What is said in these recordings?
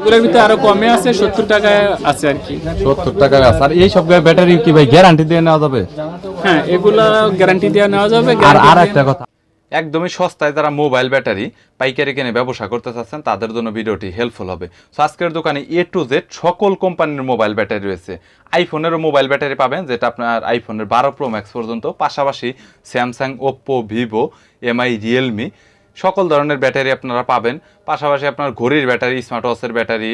এগুলোর ভিতরে আরও কমে আছে সত্তর টাকায় আছে আর কি। সত্তর টাকা আছে। আর এই সব ব্যাটারি কি ভাই গ্যারান্টি দিয়ে নেওয়া যাবে? হ্যাঁ এগুলা গ্যারান্টি দেওয়া নেওয়া যাবে আর আর একটা কথা। একদমই সস্তায় যারা মোবাইল ব্যাটারি পাইকারি কিনে ব্যবসা করতে চাচ্ছেন তাদের জন্য ভিডিওটি হেল্পফুল হবে। সো আজকের দোকানে এ টু জেড সকল কোম্পানির মোবাইল ব্যাটারি রয়েছে। আইফোনেরও মোবাইল ব্যাটারি পাবেন যেটা আপনার আইফোনের বারো প্রো ম্যাক্স পর্যন্ত। পাশাপাশি Samsung Oppo Vivo MI Realme সকল ধরনের ব্যাটারি আপনারা পাবেন। পাশাপাশি আপনার ঘড়ির ব্যাটারি স্মার্ট ওয়াচের ব্যাটারি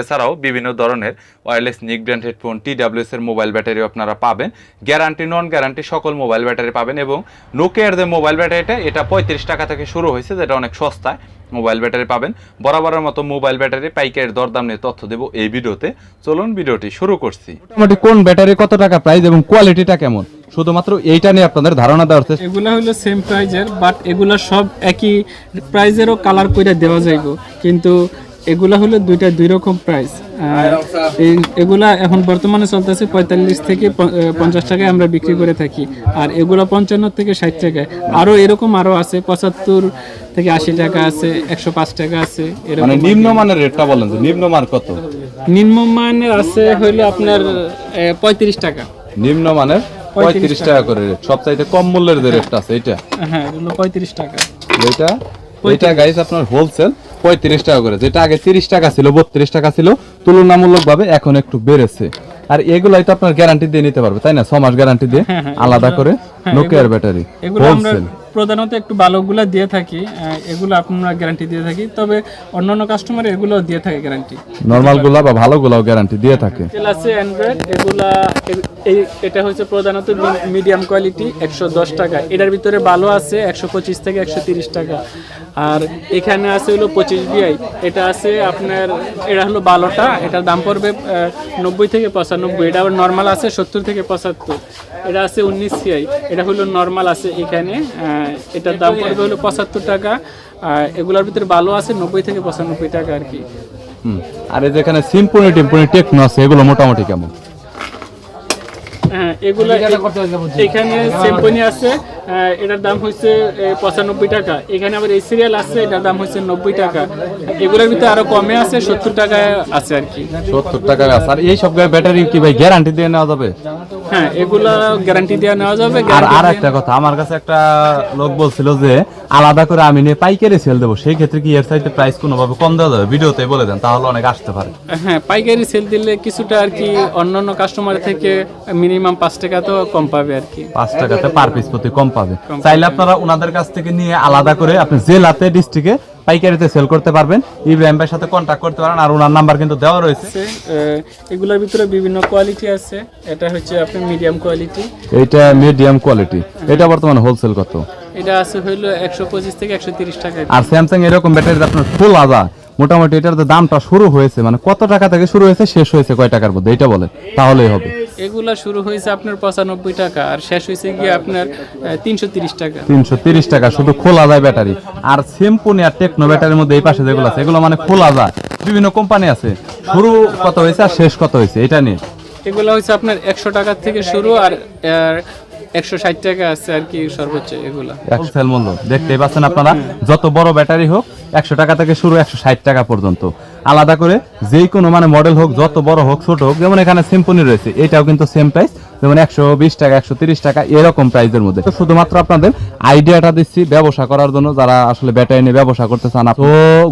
এছাড়াও বিভিন্ন ধরনের ওয়্যারলেস নিক ব্র্যান্ড হেডফোন টি এর মোবাইল ব্যাটারি আপনারা পাবেন। গ্যারান্টি নন গ্যারান্টি সকল মোবাইল ব্যাটারি পাবেন এবং নোকিয়ার যে মোবাইল ব্যাটারিটা, এটা পঁয়ত্রিশ টাকা থেকে শুরু হয়েছে, যেটা অনেক সস্তায় মোবাইল ব্যাটারি পাবেন। বরাবরের মতো মোবাইল ব্যাটারি পাইকারের দরদাম নিয়ে তথ্য দেবো এই ভিডিওতে। চলুন ভিডিওটি শুরু করছি। মোটামুটি কোন ব্যাটারি কত টাকা প্রাইস এবং কোয়ালিটিটা কেমন? শুধুমাত্র এইটা নিয়ে আপনাদের ধারণা দেওয়ার চেষ্টা এগুলা হলো সেম প্রাইজের বাট এগুলা সব একই প্রাইজেরও কালার করে দেওয়া যাইব। কিন্তু এগুলা হলো দুইটা দুই রকম প্রাইস এগুলা এখন বর্তমানে চলতেছে পঁয়তাল্লিশ থেকে পঞ্চাশ টাকায় আমরা বিক্রি করে থাকি। আর এগুলা পঞ্চান্ন থেকে ষাট টাকায়। আরও এরকম আরও আছে পঁচাত্তর থেকে আশি টাকা আছে একশো পাঁচ টাকা আছে এরকম মানে নিম্নমানের রেটটা বলেন নিম্নমান কত? নিম্নমানের আছে হইল আপনার পঁয়ত্রিশ টাকা। নিম্নমানের? পঁয়ত্রিশ টাকা করে রেট সবচাইতে কম মূল্যের যে রেটটা আছে এটা হ্যাঁ এগুলো পঁয়ত্রিশ টাকা। এটা এটা গাইস আপনার হোলসেল পঁয়ত্রিশ টাকা করে। যেটা আগে তিরিশ টাকা ছিল বত্রিশ টাকা ছিল তুলনামূলকভাবে এখন একটু বেড়েছে। আর এগুলাই তো আপনার গ্যারান্টি দিয়ে নিতে পারবে তাই না? ছ মাস গ্যারান্টি দিয়ে হ্যাঁ, হ্যাঁ, আলাদা করে নোকিয়ার ব্যাটারি এগুলো আমরা হোলসেল প্রধানত একটু ভালোগুলো দিয়ে থাকি এগুলো আপনারা গ্যারান্টি দিয়ে থাকি তবে অন্যান্য কাস্টমার এগুলো দিয়ে থাকে গ্যারান্টি নর্মালগুলা বা ভালো গুলাও গ্যারান্টি দিয়ে থাকে। আছে অ্যান্ড্রয়েড এগুলা এই এটা হচ্ছে প্রধানত মিডিয়াম কোয়ালিটি একশো দশ টাকা। এটার ভিতরে ভালো আছে একশো পঁচিশ থেকে একশো তিরিশ টাকা। আর এখানে আছে হলো পঁচিশ বিআই। এটা আছে আপনার এটা হলো ভালোটা এটার দাম পড়বে নব্বই থেকে পঁচানব্বই এটা আবার নর্মাল আছে সত্তর থেকে পঁচাত্তর। এটা আছে উনিশ সিআই এটা হলো নর্মাল আছে এখানে এটার দাম পড়বে হলো পঁচাত্তর টাকা আর এগুলোর ভিতরে ভালো আছে নব্বই থেকে পঁচানব্বই টাকা আর কি। আর এই যেখানে সিম্পনি টিম্পনি টেকনো আছে এগুলো মোটামুটি কেমন? হ্যাঁ এগুলো এখানে সেম্পনি আছে এটার দাম হচ্ছে পঁচানব্বই টাকা। এখানে আবার এই সিরিয়াল আছে এটার দাম হচ্ছে নব্বই টাকা। এগুলোর ভিতরে আরও কমে আছে সত্তর টাকায় আছে আর কি। সত্তর টাকা আছে। আর এই সব ব্যাটারি কি ভাই গ্যারান্টি দিয়ে নেওয়া যাবে? হ্যাঁ এগুলা গ্যারান্টি দেওয়া নেওয়া যাবে আর আর একটা কথা আমার কাছে একটা লোক বলছিল যে আলাদা করে আমি নিয়ে পাইকারি সেল দেবো। সেই ক্ষেত্রে কি এর সাইডে প্রাইস কোনোভাবে কম দেওয়া যাবে? ভিডিওতে বলে দেন তাহলে অনেক আসতে পারে। হ্যাঁ পাইকারি সেল দিলে কিছুটা আর কি অন্যান্য কাস্টমার থেকে মিনিমাম পাঁচ টাকা তো কম পাবে আর কি। পাঁচ টাকাতে পার পিস প্রতি কম পাবে। চাইলে আপনারা ওনাদের কাছ থেকে নিয়ে আলাদা করে আপনি জেলাতে ডিস্ট্রিক্টে পাইকারিতে সেল করতে পারবেন। ইব্রাহিম ভাইয়ের সাথে কন্ট্যাক্ট করতে পারেন আর ওনার নাম্বার কিন্তু দেওয়া রয়েছে। এগুলোর ভিতরে বিভিন্ন কোয়ালিটি আছে। এটা হচ্ছে আপনার মিডিয়াম কোয়ালিটি এটা মিডিয়াম কোয়ালিটি এটা বর্তমানে হোলসেল কত? এটা আছে হইল একশো পঁচিশ থেকে একশো তিরিশ টাকা। আর স্যামসাং এরকম ব্যাটারি আপনার ফুল আদা মোটামুটি এটার দামটা শুরু হয়েছে মানে কত টাকা থেকে শুরু হয়েছে শেষ হয়েছে কয় টাকার মধ্যে? এটা বলেন তাহলেই হবে। এগুলা শুরু হয়েছে আপনার পঁচানব্বই টাকা আর শেষ হয়েছে গিয়ে আপনার তিনশো তিরিশ টাকা। তিনশো তিরিশ টাকা শুধু খোলা যায় ব্যাটারি। আর সিম্পনি আর টেকনো ব্যাটারির মধ্যে এই পাশে যেগুলো আছে এগুলো মানে খোলা যায়। বিভিন্ন কোম্পানি আছে। শুরু কত হয়েছে আর শেষ কত হয়েছে এটা নিয়ে। এগুলো হচ্ছে আপনার একশো টাকা থেকে শুরু আর একশো ষাট টাকা আছে আর কি সর্বোচ্চ এগুলা। হোলসেল মূল্য, দেখতেই পাচ্ছেন আপনারা। যত বড় ব্যাটারি হোক, একশো টাকা থেকে শুরু একশো ষাট টাকা পর্যন্ত। আলাদা করে যেই কোনো মানে মডেল হোক, যত বড় হোক, ছোট হোক, যেমন এখানে সিম্পনি রয়েছে, এটাও কিন্তু সেম প্রাইস যেমন একশো বিশ টাকা একশো তিরিশ টাকা এরকম প্রাইসের মধ্যে। শুধুমাত্র আপনাদের আইডিয়াটা দিচ্ছি ব্যবসা করার জন্য যারা আসলে ব্যাটারি নিয়ে ব্যবসা করতে চান। তো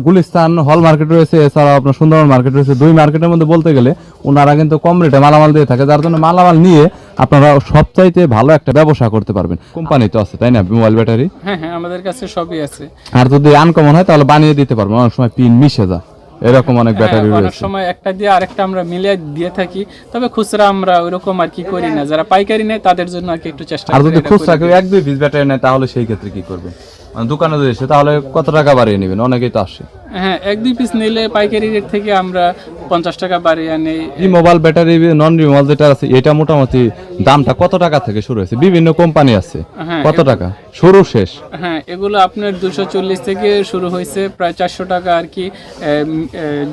গুলিস্তান হল মার্কেট রয়েছে এছাড়াও আপনার সুন্দরবন মার্কেট রয়েছে। দুই মার্কেটের মধ্যে বলতে গেলে ওনারা কিন্তু কম রেটে মালামাল দিয়ে থাকে যার জন্য মালামাল নিয়ে আপনারা সবচাইতে ভালো একটা ব্যবসা করতে পারবেন। কোম্পানি তো আছে তাই না? মোবাইল ব্যাটারি হ্যাঁ হ্যাঁ আমাদের কাছে সবই আছে। আর যদি আনকমন হয় তাহলে বানিয়ে দিতে পারব অনেক সময় পিন মিশে যায়। এরকম অনেক ব্যাটারি রয়েছে অনেক সময় একটা দিয়ে আরেকটা আমরা মিলে দিয়ে থাকি তবে খুচরা আমরা ওইরকম আর কি করি না। যারা পাইকারি নেয় তাদের জন্য আর কি একটু চেষ্টা আর যদি খুচরা কেউ এক দুই পিস ব্যাটারি নেয় তাহলে সেই ক্ষেত্রে কি করবে? মানে দোকানে যদি এসে তাহলে কত টাকা বাড়িয়ে নেবেন? অনেকেই তো আসে। হ্যাঁ এক দুই পিস নিলে পাইকারি রেট থেকে আমরা পঞ্চাশ টাকা বাড়িয়ে আনি। মোবাইল ব্যাটারি নন রিমোবাইল যেটা আছে এটা মোটামুটি দামটা কত টাকা থেকে শুরু হয়েছে? বিভিন্ন কোম্পানি আছে। হ্যাঁ, কত টাকা? শুরু শেষ। হ্যাঁ এগুলো আপনার দুশো চল্লিশ থেকে শুরু হয়েছে প্রায় চারশো টাকা আর কি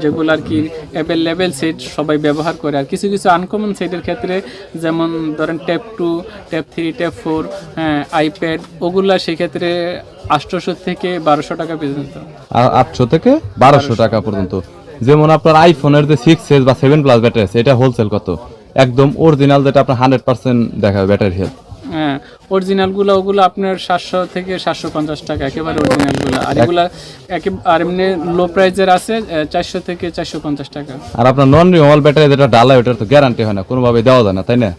যেগুলো আর কি অ্যাভেলেবেল সেট সবাই ব্যবহার করে। আর কিছু কিছু আনকমন সেটের ক্ষেত্রে যেমন ধরেন tab two tab three tab four iPad ওগুলা সেক্ষেত্রে আটশোশো থেকে বারোশো টাকা পর্যন্ত। আর আটশো থেকে বারোশো। টাকা পর্যন্ত। যেমন আপনার আইফোনের যে সিক্স এস বা সেভেন প্লাস ব্যাটারি আছে এটা হোলসেল কত? একদম অরিজিনাল যেটা আপনার হান্ড্রেড পার্সেন্ট দেখাবে ব্যাটারি হেলথ হ্যাঁ অরিজিনালগুলো ওগুলো আপনার সাতশো থেকে সাতশো পঞ্চাশ টাকা একেবারে অরিজিনালগুলো আর এগুলা আর এমনি লো প্রাইজের আছে চারশো থেকে চারশো পঞ্চাশ টাকা। আর আপনার নন রিমোবাইল ব্যাটারি যেটা ডালা ওটার তো গ্যারান্টি হয় না কোনোভাবে দেওয়া যায় না তাই না?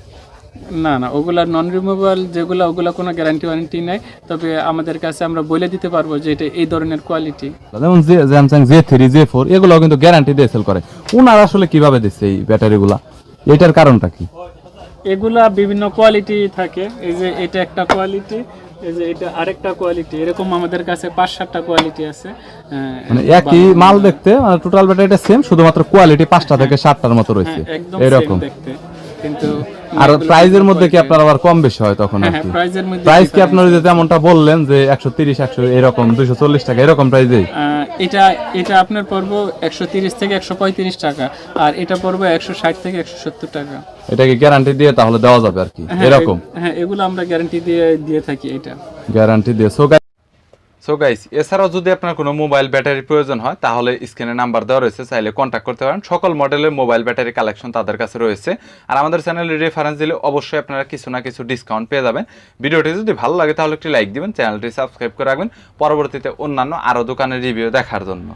না না ওগুলা নন রিমুভেবল যেগুলো ওগুলো কোনো গ্যারান্টি ওয়ারেন্টি নেই। তবে আমাদের কাছে আমরা বলে দিতে পারব যে এটা এই ধরনের কোয়ালিটি যেমন যে Samsung J three J four এগুলো কিন্তু গ্যারান্টি দিয়ে সেল করে। ওনারা আসলে কীভাবে দিচ্ছে এই ব্যাটারিগুলা এটার কারণটা কি? এগুলা বিভিন্ন কোয়ালিটি থাকে। এই যে এটা একটা কোয়ালিটি এই যে এটা আরেকটা কোয়ালিটি এরকম আমাদের কাছে পাঁচ সাতটা কোয়ালিটি আছে। হ্যাঁ, মানে একই মাল দেখতে মানে টোটাল ব্যাটারিটা সেম শুধুমাত্র কোয়ালিটি পাঁচটা থেকে সাতটার মতো রয়েছে। হ্যাঁ, এরকম। দেখতে। কিন্তু আর প্রাইজের মধ্যে কি আপনার আবার কম বেশি হয় তখন আর হ্যাঁ কি প্রাইজের মধ্যে প্রাইস কি আপনার যে যেমনটা বললেন যে একশো তিরিশ একশো এরকম দুইশো চল্লিশ টাকা এরকম প্রাইসে আহ, এটা এটা আপনার পড়ব একশো তিরিশ থেকে একশো পঁয়ত্রিশ টাকা আর এটা পড়ব একশো ষাট থেকে একশো সত্তর টাকা। এটাকে গ্যারান্টি দিয়ে তাহলে দেওয়া যাবে আর কি? হ্যাঁ, এরকম? হ্যাঁ এগুলো আমরা গ্যারান্টি দিয়ে দিয়ে থাকি এটা। গ্যারান্টি দিয়ে। সো সো গাইস এছাড়াও যদি আপনার কোনো মোবাইল ব্যাটারির প্রয়োজন হয়, তাহলে স্ক্রিনে নাম্বার দেওয়া রয়েছে, চাইলে কন্ট্যাক্ট করতে পারেন। সকল মডেলের মোবাইল ব্যাটারি কালেকশন তাদের কাছে রয়েছে। আর আমাদের চ্যানেলের রেফারেন্স দিলে অবশ্যই আপনারা কিছু না কিছু ডিসকাউন্ট পেয়ে যাবেন। ভিডিওটি যদি ভালো লাগে, তাহলে একটি লাইক দিবেন চ্যানেলটি সাবস্ক্রাইব করে রাখবেন। পরবর্তীতে অন্যান্য আরও দোকানের রিভিউ দেখার জন্য।